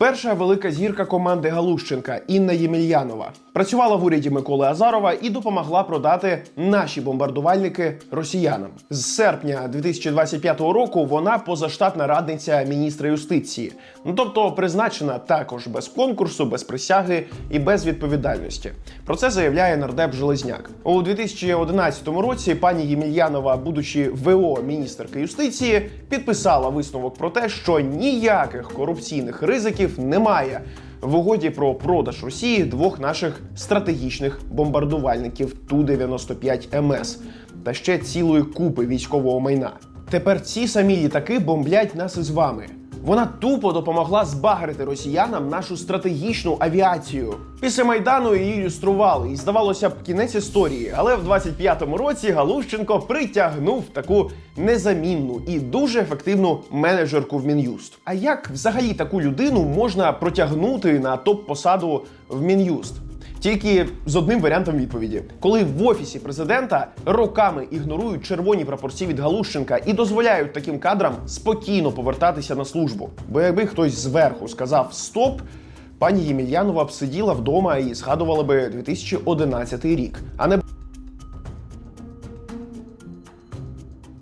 Перша велика зірка команди Галущенка Інна Ємельянова працювала в уряді Миколи Азарова і допомогла продати наші бомбардувальники росіянам. З серпня 2025 року вона позаштатна радниця міністра юстиції, ну тобто призначена також без конкурсу, без присяги і без відповідальності. Про це заявляє нардеп Железняк. У 2011 році пані Ємельянова, будучи ВО міністерки юстиції, підписала висновок про те, що ніяких корупційних ризиків немає в угоді про продаж Росії двох наших стратегічних бомбардувальників Ту-95 МС та ще цілої купи військового майна. Тепер ці самі літаки бомблять нас із вами. Вона тупо допомогла збагрити росіянам нашу стратегічну авіацію. Після майдану її ілюстрували, і здавалося б, кінець історії. Але в 25-му році Галущенко притягнув таку незамінну і дуже ефективну менеджерку в Мін'юст. А як взагалі таку людину можна протягнути на топ-посаду в Мін'юст? Тільки з одним варіантом відповіді, коли в офісі президента роками ігнорують червоні прапорці від Галущенка і дозволяють таким кадрам спокійно повертатися на службу. Бо якби хтось зверху сказав стоп, пані Ємельянова б сиділа вдома і згадувала би 2011 рік, а не